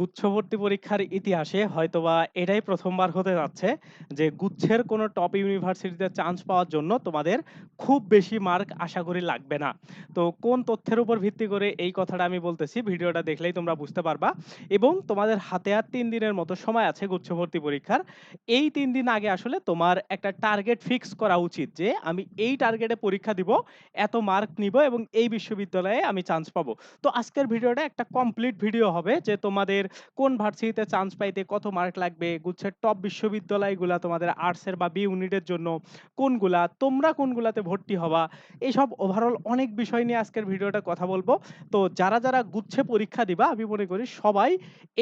গুচ্ছবর্তী পরীক্ষার ইতিহাসে হয়তোবা এটাই প্রথমবার হতে যাচ্ছে যে গুচ্ছের কোনো টপ ইউনিভার্সিটিতে চান্স পাওয়ার জন্য তোমাদের খুব বেশি মার্ক আশা করি লাগবে না। তো কোন তথ্যের উপর ভিত্তি করে এই কথাটা আমি বলতেছি ভিডিওটা দেখলেই তোমরা বুঝতে পারবা। এবং তোমাদের হাতে আর তিন দিনের মতো সময় আছে গুচ্ছভর্তি পরীক্ষার। এই তিন দিন আগে আসলে তোমার একটা টার্গেট ফিক্স করা উচিত যে আমি এই টার্গেটে পরীক্ষা দিব, এত মার্ক নিব এবং এই বিশ্ববিদ্যালয়ে আমি চান্স পাবো। তো আজকের ভিডিওটা একটা কমপ্লিট ভিডিও হবে যে তোমাদের কোন ভার্সিটিতে চান্স পাইতে কত মার্ক লাগবে? গুচ্ছের টপ বিশ্ববিদ্যালয়গুলা তোমাদের আর্টসের বা বি ইউনিটের জন্য কোনগুলা? তোমরা কোনগুলাতে ভর্তি হবা? এইসব ওভারঅল অনেক বিষয় নিয়ে আজকের ভিডিওটা কথা বলব। তো যারা যারা গুচ্ছে পরীক্ষা দিবা, আমি মনে করি সবাই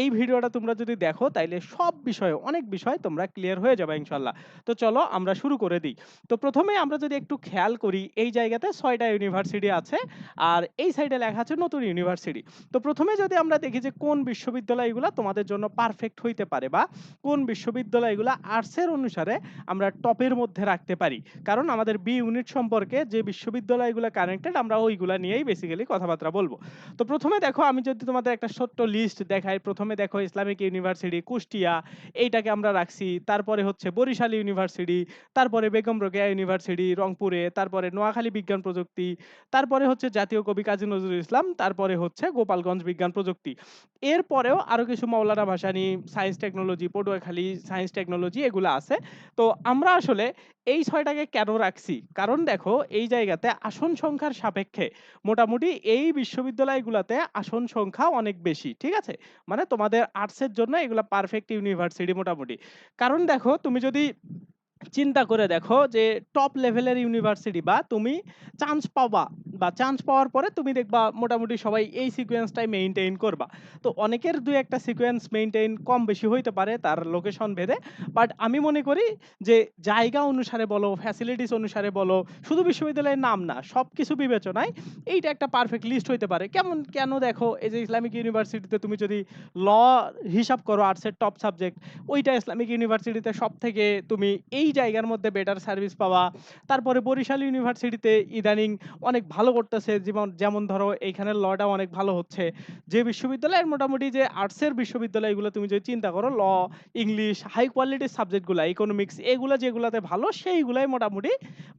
এই ভিডিওটা তোমরা যদি দেখো, তাইলে সব বিষয়ে অনেক বিষয় তোমরা ক্লিয়ার হয়ে যাবে ইনশাল্লাহ। তো চলো আমরা শুরু করে দিই। তো প্রথমে আমরা যদি একটু খেয়াল করি, এই জায়গাতে ছয়টা ইউনিভার্সিটি আছে, আর এই সাইডে লেখা আছে নতুন ইউনিভার্সিটি তো প্রথমে যদি আমরা দেখি যে কোন বিশ্ববিদ্যালয়গুলো তোমাদের জন্য পারফেক্ট হইতে পারে বা কোন বিশ্ববিদ্যালয়গুলো আর্টসের অনুসারে আমরা টপের মধ্যে রাখতে পারি। কারণ আমাদের বি ইউনিট সম্পর্কে যে বিশ্ববিদ্যালয়গুলো কানেক্টেড আমরা ওইগুলা নিয়েই বেসিক্যালি কথাবার্তা বলব। তো প্রথমে দেখো, আমি যদি তোমাদের একটা ছোট্ট লিস্ট দেখাই, প্রথমে দেখো ইসলামিক ইউনিভার্সিটি কুষ্টিয়া, এইটাকে আমরা রাখছি। তারপরে হচ্ছে বরিশাল ইউনিভার্সিটি তারপরে বেগম রোকেয়া ইউনিভার্সিটি রংপুরে, তারপরে নোয়াখালী বিজ্ঞান প্রযুক্তি, তারপরে হচ্ছে জাতীয় কবি কাজী নজরুল ইসলাম, তারপরে হচ্ছে গোপালগঞ্জ বিজ্ঞান প্রযুক্তি। এরপরেও আরও কিছু Maulana Bhasani science technology Patuakhali science technology এগুলো আছে। তো আমরা আসলে এই ছয়টাকে কেন রাখছি? কারণ দেখো, এই জায়গাতে আসন সংখ্যার সাপেক্ষে মোটামুটি এই বিশ্ববিদ্যালয়গুলোতে আসন সংখ্যা অনেক বেশি, ঠিক আছে? মানে তোমাদের আর্টসের জন্য এগুলা পারফেক্ট ইউনিভার্সিটি মোটামুটি। কারণ দেখো, তুমি যদি চিন্তা করে দেখো যে টপ লেভেলের ইউনিভার্সিটি বা তুমি চান্স পাবা বা চান্স পাওয়ার পরে তুমি দেখবা মোটামুটি সবাই এই সিকোয়েন্সটাই মেইনটেইন করবা। তো অনেকের দুই একটা সিকোয়েন্স মেইনটেইন কম বেশি হইতে পারে তার লোকেশন ভেদে। বাট আমি মনে করি যে জায়গা অনুসারে বলো ফ্যাসিলিটিস অনুসারে বলো, শুধু বিশ্ববিদ্যালয়ের নাম না সব কিছু বিবেচনায় এইটা একটা পারফেক্ট লিস্ট হইতে পারে। কেমন, কেন দেখো এই যে ইসলামিক ইউনিভার্সিটিতে তুমি যদি ল হিসাব করো আর্টসের টপ সাবজেক্ট ওইটা ইসলামিক ইউনিভার্সিটিতে সব থেকে তুমি এই জায়গার মধ্যে বেটার সার্ভিস পাওয়া তারপরে বরিশাল ইউনিভার্সিটিতে ইদানিং অনেক ভালো করতেছে, যেমন যেমন ধরো এইখানের লটা অনেক ভালো হচ্ছে। যে বিশ্ববিদ্যালয়ের মোটামুটি যে আর্টসের বিশ্ববিদ্যালয়গুলো তুমি যদি চিন্তা করো ল ইংলিশ হাই কোয়ালিটির সাবজেক্টগুলো ইকোনমিক্স এগুলো যেগুলোতে ভালো, সেইগুলাই মোটামুটি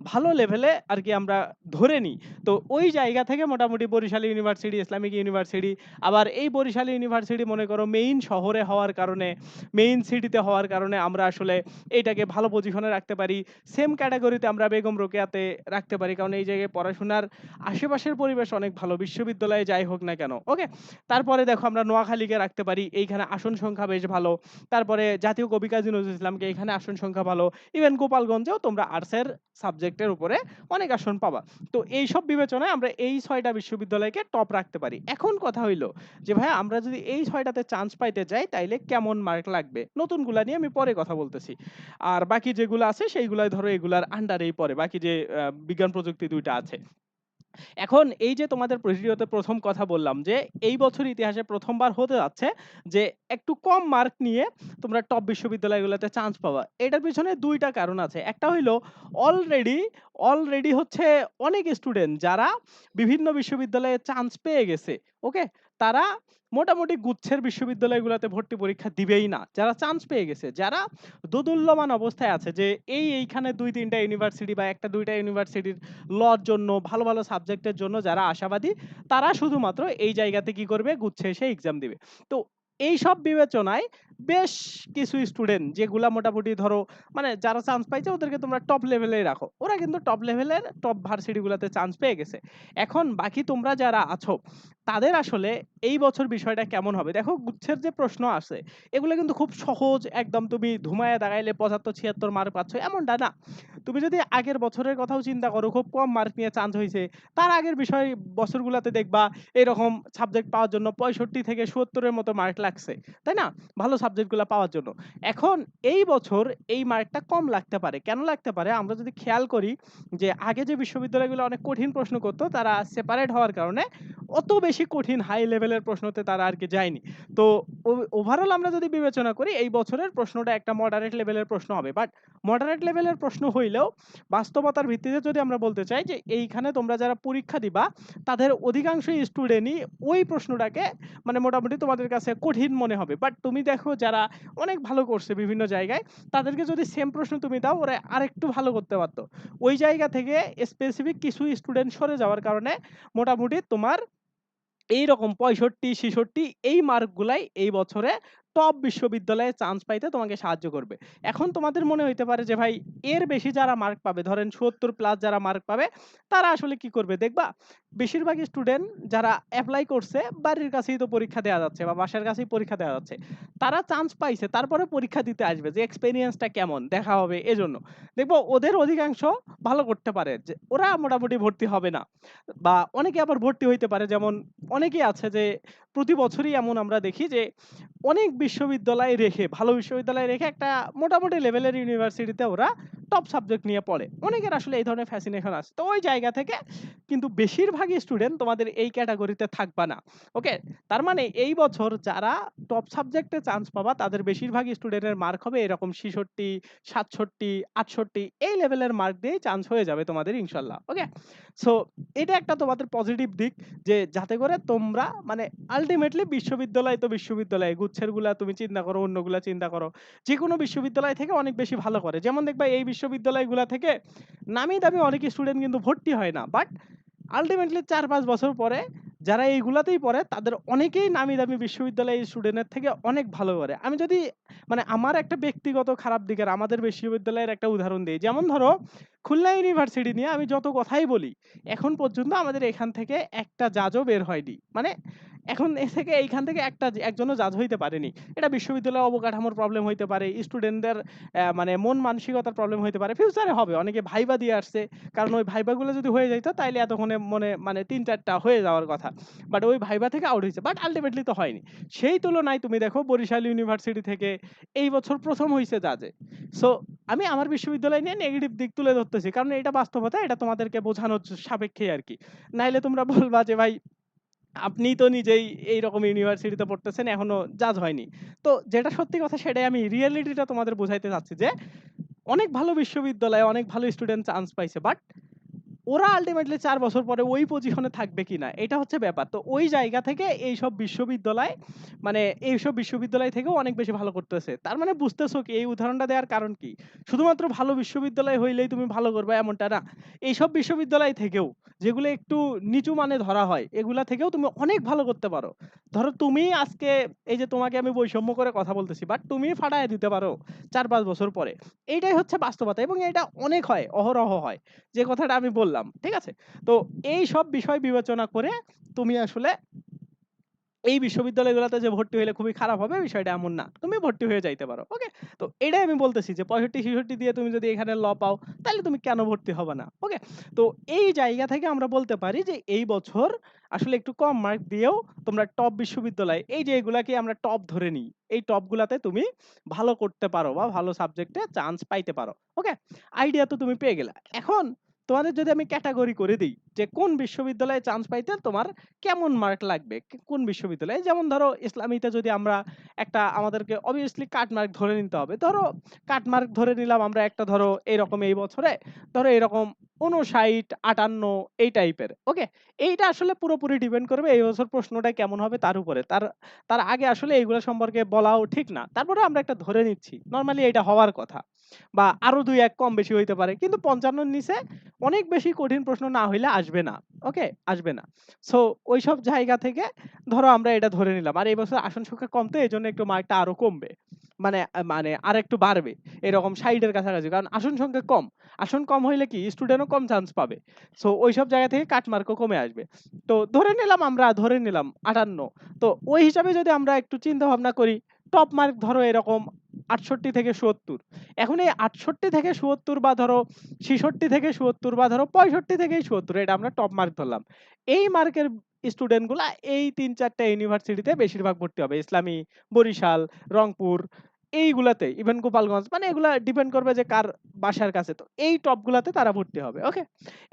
ভালো লেভেলে আর কি আমরা ধরে নিই। তো ওই জায়গা থেকে মোটামুটি বরিশাল ইউনিভার্সিটি, ইসলামিক ইউনিভার্সিটি, আবার এই বরিশাল ইউনিভার্সিটি মনে করো মেইন শহরে হওয়ার কারণে মেইন সিটিতে হওয়ার কারণে আমরা আসলে এটাকে ভালো পজিশনে রাখতে পারি। সেম ক্যাটাগরিতে আমরা বেগম রোকেয়াতে রাখতে পারি, কারণ এই জায়গায় পড়াশোনার আশেপাশের পরিবেশ অনেক ভালো, বিশ্ববিদ্যালয়ে যাই হোক না কেন ওকে তারপরে দেখো আমরা নোয়াখালীকে রাখতে পারি, এইখানে আসন সংখ্যা বেশ ভালো। তারপরে জাতীয় কবি কাজী নজরুল ইসলামকে এখানে আসন সংখ্যা ভালো। ইভেন গোপালগঞ্জেও তোমরা আর্টসের সাবজেক্টের উপরে অনেক আসন পাবা। তো এই সব বিবেচনায় আমরা এই ছয়টা বিশ্ববিদ্যালয়কে টপ রাখতে পারি। এখন কথা হইল যে ভাই আমরা যদি এই ছয়টাতে চান্স পাইতে যাই, তাইলে কেমন মার্ক লাগবে? নতুনগুলা নিয়ে আমি পরে কথা বলতেছি। আর বাকি যেগুলো আছে, সেইগুলাই ধরো এগুলার আন্ডারেই পড়ে বাকি যে বিজ্ঞান প্রযুক্তি দুইটা আছে। এখন এই যে তোমাদের ভিডিওতে প্রথম কথা বললাম যে, এই বছর ইতিহাসে প্রথমবার হতে যাচ্ছে যে, একটু কম মার্ক নিয়ে তোমরা টপ বিশ্ববিদ্যালয়গুলোতে চান্স পাবা। এটার পিছনে দুইটা কারণ আছে। একটা হইল অলরেডি অলরেডি হচ্ছে অনেক স্টুডেন্ট যারা বিভিন্ন বিশ্ববিদ্যালয়ে চান্স পেয়ে গেছে ওকে তারা মোটামুটি গুচ্ছের বিশ্ববিদ্যালয়গুলোতে ভর্তি পরীক্ষা দিবেই না। যারা চান্স পেয়ে গেছে, যারা দোদুল্যমান অবস্থায় আছে যে এই এইখানে দুই তিনটা ইউনিভার্সিটি বা একটা দুইটা ইউনিভার্সিটির লর জন্য, ভালো ভালো সাবজেক্টের জন্য যারা আশাবাদী, তারা শুধুমাত্র এই জায়গাতে কি করবে? গুচ্ছে এসে এক্সাম দিবে। তো এই সব বিবেচনায় বেশ কিছু স্টুডেন্ট যেগুলা মোটামুটি ধরো মানে যারা চান্স পাইছে ওদেরকে তোমরা টপ লেভেলেই রাখো। ওরা কিন্তু টপ লেভেলের টপ ভার্সিটিগুলোতে চান্স পেয়ে গেছে। এখন বাকি তোমরা যারা আছো, তাদের আসলে এই বছর বিষয়টা কেমন হবে? দেখো, গুচ্ছের যে প্রশ্ন আছে, এগুলো কিন্তু খুব সহজ, একদম তুমি ধুমায় দাঁড়াইলে পঁচাত্তর ছিয়াত্তর মার্ক পাচ্ছ, এমনটা না। তুমি যদি আগের বছরের কথাও চিন্তা করো, খুব কম মার্ক নিয়ে চান্স হয়েছে তার আগের বিষয় বছরগুলোতে দেখবা, এরকম সাবজেক্ট পাওয়ার জন্য পঁয়ষট্টি থেকে সত্তরের মতো মার্ক লাগছে, তাই না? ভালো সাবজেক্টগুলা পাওয়ার জন্য। এখন এই বছর এই মার্কটা কম লাগতে পারে। কেন লাগতে পারে? আমরা যদি খেয়াল করি যে আগে যে বিশ্ববিদ্যালয়গুলো অনেক কঠিন প্রশ্ন করত, তারা সেপারেট হওয়ার কারণে অত বেশি কঠিন হাই লেভেলের প্রশ্নতে তারা আরকি যায়নি। তো ওভারঅল আমরা যদি বিবেচনা করি, এই বছরের প্রশ্নটা একটা মডারেট লেভেলের প্রশ্ন হবে। বাট মডারেট লেভেলের প্রশ্ন হইলেও বাস্তবতার ভিত্তিতে যদি আমরা বলতে চাই যে এইখানে তোমরা যারা পরীক্ষা দিবা, তাদের অধিকাংশই স্টুডেন্টই ওই প্রশ্নটাকে মানে মোটামুটি তোমাদের কাছে কঠিন মনে হবে। বাট তুমি দেখো যারা অনেক ভালো করছে বিভিন্ন জায়গায়, তাদেরকে যদি সেম প্রশ্ন তুমি দাও, ওরা আরেকটু ভালো করতে পারতো। ওই জায়গা থেকে স্পেসিফিক কিছু স্টুডেন্ট সরে যাওয়ার কারণে মোটামুটি তোমার এইরকম ৬৫-৬৬ এই মার্কগুলাই এই বছরে টপ বিশ্ববিদ্যালয়ে চান্স পাইতে তোমাকে সাহায্য করবে। এখন তোমাদের মনে হইতে পারে যে, ভাই, এর বেশি যারা মার্ক পাবে, ধরেন ৭০ প্লাস যারা মার্ক পাবে, তারা আসলে কি করবে? দেখবা, বেশিরভাগই স্টুডেন্ট যারা এপ্লাই করছে, বাড়ির কাছেই তো পরীক্ষা দেওয়া যাচ্ছে বা বাসার কাছেই পরীক্ষা দেওয়া যাচ্ছে। তারা চান্স পাইছে, তারপরে পরীক্ষা দিতে আসবে যে এক্সপেরিয়েন্সটা কেমন দেখা হবে, এজন্য। দেখব, ওদের অধিকাংশ ভালো করতে পারে যে, ওরা মোটামুটি ভর্তি হবে না। বা অনেকে আবার ভর্তি হইতে পারে, যেমন অনেকেই আছে যে, প্রতি বছরই এমন আমরা দেখি যে, অনেক বিশ্ববিদ্যালয় রেখে ভালো বিশ্ববিদ্যালয়ে রেখে একটা মোটামুটি লেভেলের ইউনিভার্সিটিতে ওরা টপ সাবজেক্ট নিয়ে পড়ে। অনেকের আসলে এই ধরনের ফ্যাসিনেশন আছে। তো ওই জায়গা থেকে কিন্তু বেশিরভাগই স্টুডেন্ট তোমাদের এই ক্যাটেগরিতে থাকবা না। ওকে? তার মানে এই বছর যারা টপ সাবজেক্টে চান্স পাবা তাদের বেশিরভাগই স্টুডেন্টের মার্ক হবে এরকম ৬৬, ৬৭, ৬৮ এই লেভেলের মার্ক দিয়েই চান্স হয়ে যাবে তোমাদের ইনশাল্লাহ ওকে? সো এটা একটা তোমাদের পজিটিভ দিক যে যাতে করে তোমরা মানে আল্টিমেটলি বিশ্ববিদ্যালয় তো বিশ্ববিদ্যালয় গুচ্ছেরগুলা তুমি চিন্তা করো, অন্যগুলা চিন্তা করো। যেকোনো বিশ্ববিদ্যালয় থেকে অনেক বেশি ভালো করে। যেমন দেখবা এই বিশ্ববিদ্যালয়গুলা থেকে নামি দামি অনেক স্টুডেন্ট কিন্তু ভর্তি হয় না। বাট আল্টিমেটলি ৪-৫ বছর পরে যারা এইগুলাতেই পড়ে তাদের অনেকেই নামি দামি বিশ্ববিদ্যালয়ের স্টুডেন্টের থেকে অনেক ভালো করে। আমি যদি মানে আমার একটা ব্যক্তিগত খারাপ দিকের আমাদের বিশ্ববিদ্যালয়ের একটা উদাহরণ দিই যেমন ধরো খুলনা ইউনিভার্সিটি নিয়ে আমি যত কথাই বলি, এখন পর্যন্ত আমাদের এখান থেকে একটা জাজও বের হয়নি। মানে এখন এ থেকে এইখান থেকে একটা একজনও জাজ হইতে পারেনি। এটা বিশ্ববিদ্যালয়ের অবকাঠামোর প্রবলেম হইতে পারে, স্টুডেন্টদের মানে মন মানসিকতার প্রবলেম হইতে পারে। ফিউচারে হবে। অনেকে ভাইবা দিয়ে আসছে। কারণ ওই ভাইবাগুলো যদি হয়ে যাইত তাইলে এতক্ষণে মনে মানে তিন চারটা হয়ে যাওয়ার কথা। বাট ওই ভাইবা থেকে আউট হইছে। বাট আল্টিমেটলি তো হয়নি। সেই তুলনায় তুমি দেখো বরিশাল ইউনিভার্সিটি থেকে এই বছর প্রথম হইছে জাজে। সো আমি আমার বিশ্ববিদ্যালয় নিয়ে নেগেটিভ দিক তুলে ধরতেছি। কারণ এটা বাস্তবতা এটা তোমাদেরকে বোঝানোর সাপেক্ষে আর কি নাইলে তোমরা বলবা যে ভাই আপনি তো নিজেই এইরকম ইউনিভার্সিটিতে পড়তেছেন, এখনও জাজ হয়নি। তো যেটা সত্যি কথা সেটাই আমি রিয়েলিটিটা তোমাদের বোঝাইতে চাচ্ছি যে, অনেক ভালো বিশ্ববিদ্যালয়ে অনেক ভালো স্টুডেন্ট চান্স পাইছে। বাট ওরা আল্টিমেটলি চার বছর পরে ওই পজিশনে থাকবে কিনা এটা হচ্ছে ব্যাপার। তো ওই জায়গা থেকে এইসব বিশ্ববিদ্যালয় মানে এইসব বিশ্ববিদ্যালয় থেকেও অনেক বেশি ভালো করতেছে। তার মানে বুঝতেছো কি এই উদাহরণটা দেওয়ার কারণ কি? শুধুমাত্র ভালো বিশ্ববিদ্যালয় হইলেই তুমি ভালো করবা এমনটা না। এইসব বিশ্ববিদ্যালয় থেকেও যেগুলো একটু নিচু মানে ধরা হয় এগুলা থেকেও তুমি অনেক ভালো করতে পারো। ধরো তুমি আজকে এই যে তোমাকে আমি বৈষম্য করে কথা বলতেছি বাট তুমি ফাটায় দিতে পারো ৪-৫ বছর পরে। এইটাই হচ্ছে বাস্তবতা এবং এটা অনেক হয়, অহরহ হয়। যে কথাটা আমি বললাম। ঠিক আছে? তো এইসব বিষয় বিবেচনা করে তুমি আসলে এই বিশ্ববিদ্যালয়গুলাতে যে ভর্তি হইলে খুবই খারাপ হবে, বিষয়টা এমন না। তুমি ভর্তি হয়ে যাইতে পারো। ওকে? তো এটাই আমি বলতেছি যে ৬৫-৬৬ দিয়ে তুমি যদি এখানে ল পাও, তাইলে তুমি কেন ভর্তি হবা না? ওকে? তো এই জায়গা থেকে আমরা বলতে পারি যে এই বছর আসলে একটু কম মার্ক দিয়েও তোমরা টপ বিশ্ববিদ্যালয়, এই যে এগুলাকে আমরা টপ ধরে নিই। এই টপগুলাতে তুমি ভালো করতে পারো বা ভালো সাবজেক্টে চান্স পাইতে পারো। ওকে? আইডিয়া তো তুমি পেয়ে গেলা। এখন তোমাদের যদি আমি ক্যাটেগরি করে দেই যে কোন বিশ্ববিদ্যালয়ে চান্স পাইতে তোমার কেমন মার্ক লাগবে? কোন বিশ্ববিদ্যালয়ে? যেমন ধরো ইসলামীতে যদি আমরা একটা আমাদেরকে অবভিয়াসলি কাট মার্ক ধরে নিতে হবে। ধরো কাট মার্ক ধরে নিলাম আমরা একটা ধরো এরকম এই বছরে ধরো এরকম ৫৯, ৫৮ এই টাইপের। ওকে? এইটা আসলে পুরোপুরি ডিপেন্ড করবে এই বছর প্রশ্নটা কেমন হবে তার উপরে। তার তার আগে আসলে এগুলা সম্পর্কে বলাও ঠিক না। তারপরে আমরা একটা ধরে নিচ্ছি। নরমালি এটা হওয়ার কথা। বা আরও ২-১ কম বেশি হইতে পারে। কিন্তু ৫৫ র নিচে অনেক বেশি কঠিন প্রশ্ন না হইলে আসবে না। ওকে? আসবে না। সো ওইসব জায়গা থেকে ধরো আমরা এটা ধরে নিলাম। আর এই বছর আসন সংখ্যা কম তো, এজন্য একটু মার্কটা আরও কমবে। মানে মানে আরেকটু বাড়বে। এরকম ৬০ এর কাছাকাছি। কারণ আসন সংখ্যা কম। আসন কম হইলে কি স্টুডেন্টও কম চান্স পাবে। সো ওইসব জায়গা থেকে কাট মার্কও কমে আসবে। তো ধরে নিলাম আমরা, ধরে নিলাম ৫৮ তো ওই হিসাবে যদি আমরা একটু চিন্তা ভাবনা করি টপ মার্ক ধরো এরকম ৬৮ থেকে ৭০ এখন এই ৬৮ থেকে ৭০ বা ধরো ৬৬ থেকে ৭০ বা ধরো ৬৫ থেকেই ৭০ এটা আমরা টপ মার্ক ধরলাম। এই মার্কের স্টুডেন্টগুলা এই ৩-৪ টা ইউনিভার্সিটিতে বেশিরভাগ ভর্তি হবে। ইসলামী, বরিশাল, রংপুর এইগুলাতে ইভেন গোপালগঞ্জ মানে এগুলা ডিপেন্ড করবে যে কার বাসার কাছে। তো এই টপ গুলাতে তারা ভর্তি হবে। ওকে?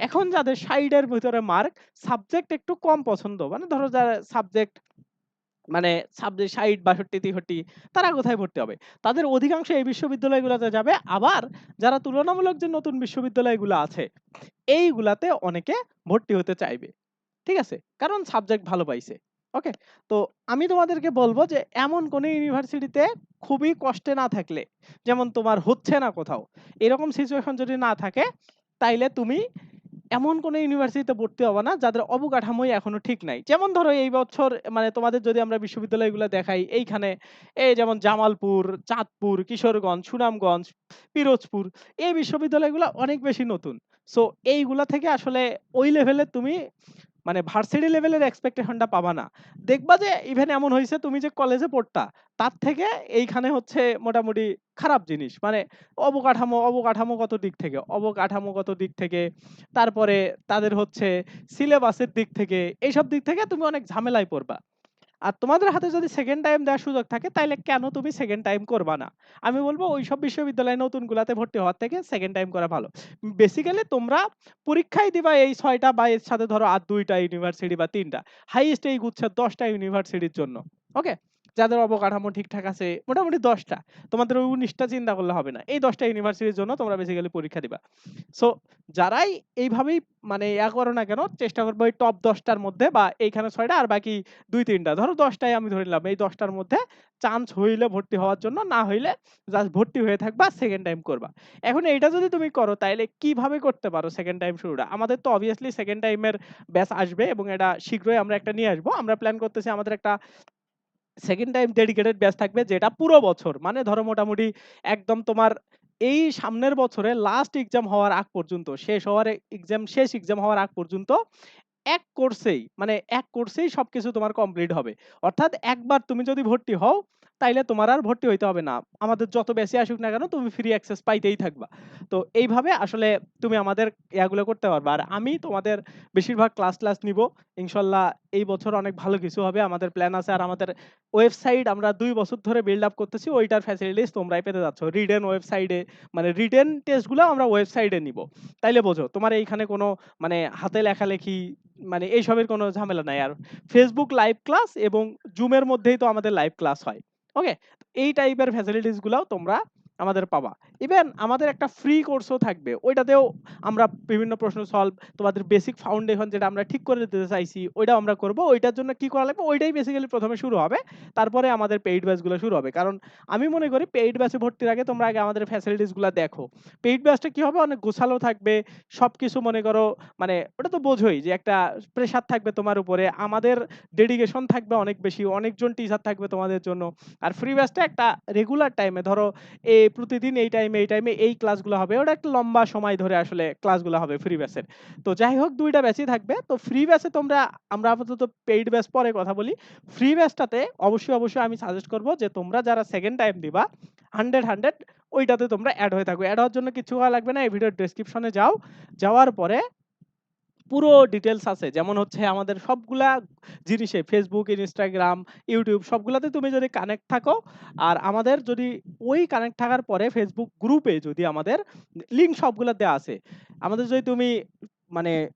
এখন যাদের ৬০ এর ভিতরে মার্ক সাবজেক্ট একটু কম পছন্দ মানে ধরো যারা সাবজেক্ট মানে সাবজেক্ট ৬০, ৬২, ৬৩ তারা কোথায় ভর্তি হবে? তাদের অধিকাংশ এই বিশ্ববিদ্যালয়গুলোতে যাবে। আবার যারা তুলনামূলক যে নতুন বিশ্ববিদ্যালয়গুলো আছে, এইগুলাতে অনেকে ভর্তি হতে চাইবে। ঠিক আছে? কারণ সাবজেক্ট ভালো পাইছে। ওকে? তো আমি তোমাদেরকে বলব যে এমন কোন ইউনিভার্সিটিতে খুবই কষ্টে না থাকলে, যেমন তোমার হচ্ছে না কোথাও, এরকম সিচুয়েশন যদি না থাকে, তাইলে তুমি এমন কোনো ইউনিভার্সিটিতে ভর্তি হব না যাদের অবকাঠামোই এখনও ঠিক নাই। যেমন ধরো এই বছর মানে তোমাদের যদি আমরা বিশ্ববিদ্যালয়গুলো দেখাই এইখানে এই যেমন জামালপুর, চাঁদপুর, কিশোরগঞ্জ, সুনামগঞ্জ, পিরোজপুর এই বিশ্ববিদ্যালয়গুলো অনেক বেশি নতুন। সো এইগুলা থেকে আসলে ওই লেভেলে তুমি মানে ভার্সিটি লেভেলের এক্সপেকটেশনটা পাবা না। দেখবা যে ইভেন এমন হইছে তুমি যে কলেজে পড়তা, তার থেকে এইখানে হচ্ছে মোটামুটি খারাপ জিনিস। মানে অবকাঠামো অবকাঠামোগত দিক থেকে অবকাঠামোগত দিক থেকে, তারপরে তাদের হচ্ছে সিলেবাসের দিক থেকে, এইসব দিক থেকে তুমি অনেক ঝামেলায় পড়বা। আর তোমাদের হাতে যদি সেকেন্ড টাইম দেওয়ার সুযোগ থাকে তাহলে কেন তুমি সেকেন্ড টাইম করবা না? আমি বলব ওই ওইসব বিশ্ববিদ্যালয়ে নতুনগুলাতে ভর্তি হওয়ার থেকে সেকেন্ড টাইম করা ভালো। বেসিক্যালি তোমরা পরীক্ষাই দিবা এই ছয়টা বা এর সাথে ধরো আর ২ টা ইউনিভার্সিটি বা ৩ টা। হাইয়েস্ট এই গুচ্ছের ১০ টা ইউনিভার্সিটির জন্য। ওকে? যাদের অবকাঠামো ঠিকঠাক আছে মোটামুটি ১০ টা। তোমাদের ওই ১৯ টা চিন্তা করলে হবে না। এই ১০ টা ইউনিভার্সিটির জন্য তোমরা বেসিক্যালি পরীক্ষা দিবা। সো যারাই এইভাবেই মানে ইয়া করো না কেন চেষ্টা করবা ওই টপ ১০ টার মধ্যে বা এইখানে ৬ টা আর বাকি দুই তিনটা ধরো ১০ টাই আমি ধরে নিলাম। এই দশটার মধ্যে চান্স হইলে ভর্তি হওয়ার জন্য, না হইলে জাস্ট ভর্তি হয়ে থাকবা, সেকেন্ড টাইম করবা। এখন এইটা যদি তুমি করো তাহলে কীভাবে করতে পারো সেকেন্ড টাইম শুরুটা? আমাদের তো অবভিয়াসলি সেকেন্ড টাইমের ব্যাচ আসবে এবং এটা শীঘ্রই আমরা একটা নিয়ে আসব। আমরা প্ল্যান করতেছি আমাদের একটা সেকেন্ড টাইম ডেডিকেটেড ব্যাচ থাকবে যেটা পুরো বছর মানে ধরো মোটামুটি একদম তোমার এই সামনের বছরে লাস্ট এক্সাম হওয়ার আগ পর্যন্ত, শেষ হওয়ার এক্সাম শেষ এক্সাম হওয়ার আগ পর্যন্ত এক কোর্সেই মানে এক কোর্সেই সবকিছু তোমার কমপ্লিট হবে। অর্থাৎ একবার তুমি যদি ভর্তি হও, তাইলে তোমার আর ভর্তি হইতে হবে না। আমাদের যত বেশি আসুক না কেন তুমি ফ্রি অ্যাক্সেস পাইতেই থাকবা। তো এইভাবে আসলে তুমি আমাদের ইয়াগুলো করতে পারবা। আর আমি তোমাদের বেশিরভাগ ক্লাস-ট্লাস নিব ইনশাল্লাহ এই বছর অনেক ভালো কিছু হবে। আমাদের প্ল্যান আছে। আর আমাদের ওয়েবসাইট আমরা দুই বছর ধরে বিল্ড আপ করতেছি। ওইটার ফ্যাসিলিটিস তোমরাই পেতে যাচ্ছ। রিটেন ওয়েবসাইটে মানে রিটেন টেস্টগুলো আমরা ওয়েবসাইটে নিবো। তাইলে বোঝো, তোমার এইখানে কোনো মানে হাতে লেখালেখি মানে এইসবের কোনো ঝামেলা নাই। আর Facebook লাইভ ক্লাস এবং এর মধ্যেই তো আমাদের লাইভ ক্লাস হয়। ওকে? এই টাইপের ফ্যাসিলিটিস গুলাও তোমরা আমাদের পাবা। ইভেন আমাদের একটা ফ্রি কোর্সও থাকবে। ওইটাতেও আমরা বিভিন্ন প্রশ্ন সলভ তোমাদের বেসিক ফাউন্ডেশন যেটা আমরা ঠিক করে দিতে চাইছি, ওইটাও আমরা করব। ওইটার জন্য কি করা লাগবে? ওইটাই বেসিক্যালি প্রথমে শুরু হবে। তারপরে আমাদের পেইড ব্যাচগুলো শুরু হবে। কারণ আমি মনে করি পেইড ব্যাচে ভর্তির আগে তোমরা আগে আমাদের ফ্যাসিলিটিসগুলো দেখো। পেইড ব্যাচটা কি হবে? অনেক গোছালো থাকবে। সবকিছু মনে করো মানে ওটা তো বোঝোই যে একটা প্রেশার থাকবে তোমার উপরে। আমাদের ডেডিকেশন থাকবে অনেক বেশি। অনেকজন টিচার থাকবে তোমাদের জন্য। আর ফ্রি ব্যাচটা একটা রেগুলার টাইমে ধরো এ প্রতিদিন এই টাইমে, এই টাইমে এই ক্লাসগুলো হবে। ওটা একটা লম্বা সময় ধরে আসলে ক্লাসগুলো হবে ফ্রি ব্যাচের। তো যাই হোক ২ টা ব্যাচই থাকবে। তো ফ্রি ব্যাচে তোমরা আমরা আপাতত পেইড ব্যাচ পরে কথা বলি। ফ্রি ব্যাচটাতে অবশ্যই, অবশ্যই আমি সাজেস্ট করব যে তোমরা যারা সেকেন্ড টাইম দিবা 100, 100 ওইটাতে তোমরা এড হয়ে থাকবে। এড হওয়ার জন্য কিছু হওয়া লাগবে না। এই ভিডিওর ডেসক্রিপশনে যাও। যাওয়ার পরে পুরো ডিটেইলস আছে। যেমন হচ্ছে আমাদের সবগুলা জিনিসে Facebook, Instagram, YouTube সবগুলাতে তুমি যদি কানেক্ট থাকো আর আমাদের যদি ওই কানেক্ট থাকার পরে Facebook গ্রুপে যদি আমাদের লিঙ্ক সবগুলা দেয়া আছে। আমাদের যদি তুমি মানে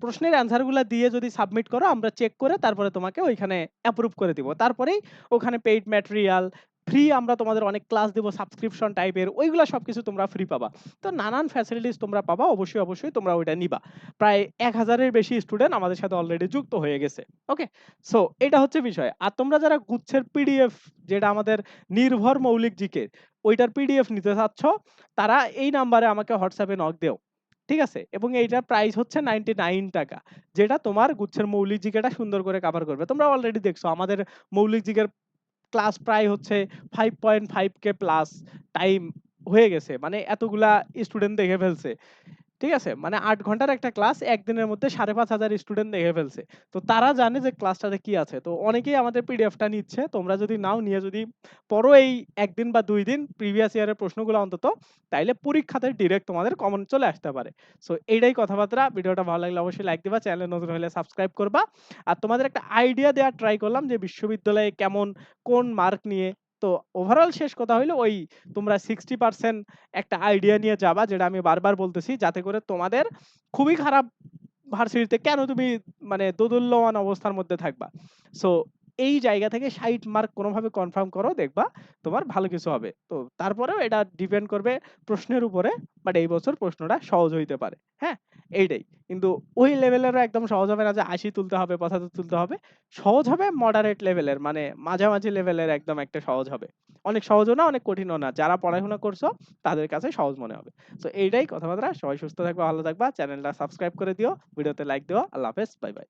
প্রশ্নের অ্যান্সারগুলা দিয়ে যদি সাবমিট করো আমরা চেক করে তারপরে তোমাকে ওইখানে অ্যাপ্রুভ করে দিব। তারপরেই ওখানে পেইড ম্যাটেরিয়াল ফ্রি আমরা তোমাদের অনেক ক্লাস দিব সাবস্ক্রিপশন টাইপের ওইগুলা সবকিছু তোমরা ফ্রি পাবা। তো নানান ফ্যাসিলিটিস তোমরা পাবা। অবশ্যই, অবশ্যই তোমরা ওইটা নিবা। প্রায় এক হাজারের বেশি স্টুডেন্ট আমাদের সাথে অলরেডি যুক্ত হয়ে গেছে। ওকে? সো এটা হচ্ছে বিষয়। আর তোমরা যারা গুচ্ছের পিডিএফ যেটা আমাদের নির্ভর মৌলিক জিকে ওইটার পিডিএফ নিতে চাচ্ছ, তারা এই নাম্বারে আমাকে হোয়াটসঅ্যাপে নক দিও। ঠিক আছে? এবং এইটার প্রাইস হচ্ছে ৳99 যেটা তোমার গুচ্ছের মৌলিক জিকেটা সুন্দর করে কভার করবে। তোমরা অলরেডি দেখছ আমাদের মৌলিক জিকের ক্লাস প্রায় হচ্ছে 5.5 কে প্লাস টাইম হয়ে গেছে। মানে এতগুলা স্টুডেন্ট দেখে ফেলছে। ঠিক আছে? মানে আট ঘণ্টার একটা ক্লাস একদিনের মধ্যে সাড়ে পাঁচ হাজার স্টুডেন্ট দেখে ফেলছে। তো তারা জানে যে ক্লাসটাতে কি আছে। তো অনেকেই আমাদের পিডিএফটা নিচ্ছে। তোমরা যদি নাও নিয়ে যদি পড়ো এই একদিন বা দুই দিন প্রিভিয়াস ইয়ারের প্রশ্নগুলো অন্তত, তাইলে পরীক্ষাতে ডিরেক্ট তোমাদের কমন চলে আসতে পারে। সো এইটাই কথাবার্তা। ভিডিওটা ভালো লাগলে অবশ্যই লাইক দিবা, চ্যানেলে নতুন হলে সাবস্ক্রাইব করবা। আর তোমাদের একটা আইডিয়া দেওয়ার ট্রাই করলাম যে বিশ্ববিদ্যালয়ে কেমন কোন মার্ক নিয়ে। তো ওভারঅল শেষ কথা হইল ওই তোমরা 60% একটা আইডিয়া নিয়ে যাবা, যেটা আমি বারবার বলতেছি, যাতে করে তোমাদের খুবই খারাপ ভার্সিটিতে কেন তুমি মানে দোদুল্যমান অবস্থার মধ্যে থাকবা। সো এই জায়গা থেকে ৬০ মার্ক কোনভাবে কনফার্ম করো দেখবা তোমার ভালো কিছু হবে। তো তারপরেও এটা ডিপেন্ড করবে প্রশ্নের উপরে বাট এই বছর প্রশ্নটা সহজ হইতে পারে। হ্যাঁ? এইটাই। কিন্তু ওই লেভেলেরও একদম সহজ হবে না যে ৮০ তুলতে হবে, ৭৫ তুলতে হবে। সহজ হবে মডারেট লেভেলের মানে মাঝামাঝি লেভেলের একদম একটা সহজ হবে। অনেক সহজও না, অনেক কঠিনও না। যারা পড়াশোনা করছ তাদের কাছে সহজ মনে হবে। তো এইটাই কথাবার্তা। সবাই সুস্থ থাকবা, ভালো থাকবা। চ্যানেলটা সাবস্ক্রাইব করে দিও, ভিডিওতে লাইক দিও। আল্লাহ হাফেজ। Bye, bye.